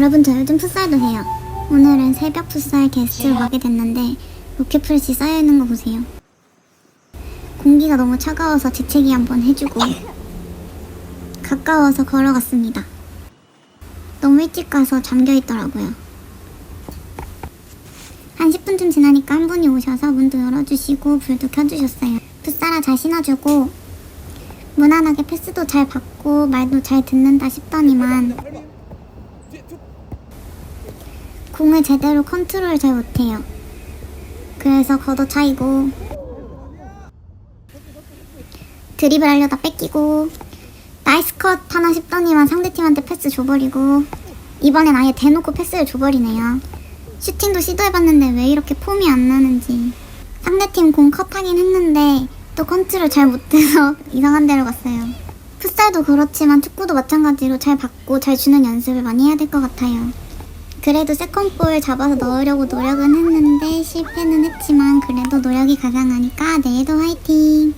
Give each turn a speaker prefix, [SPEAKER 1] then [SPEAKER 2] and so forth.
[SPEAKER 1] 여러분 저 요즘 풋살도 해요. 오늘은 새벽 풋살 게스트로 가게 됐는데 로켓플래시 쌓여있는 거 보세요. 공기가 너무 차가워서 재채기 한번 해주고 가까워서 걸어갔습니다. 너무 일찍 가서 잠겨있더라고요. 한 10분쯤 지나니까 한 분이 오셔서 문도 열어주시고 불도 켜주셨어요. 풋살아 잘 신어주고 무난하게 패스도 잘 받고 말도 잘 듣는다 싶더니만 공을 제대로 컨트롤 잘 못해요. 그래서 걷어 차이고 드립을 하려다 뺏기고 나이스 컷 하나 싶더니만 상대팀한테 패스 줘버리고 이번엔 아예 대놓고 패스를 줘버리네요. 슈팅도 시도해봤는데 왜 이렇게 폼이 안 나는지 상대팀 공 컷하긴 했는데 또 컨트롤 잘 못해서 이상한 데로 갔어요. 풋살도 그렇지만 축구도 마찬가지로 잘 받고 잘 주는 연습을 많이 해야 될 것 같아요. 그래도 세컨볼 잡아서 넣으려고 노력은 했는데 실패는 했지만 그래도 노력이 가장하니까 내일도 화이팅!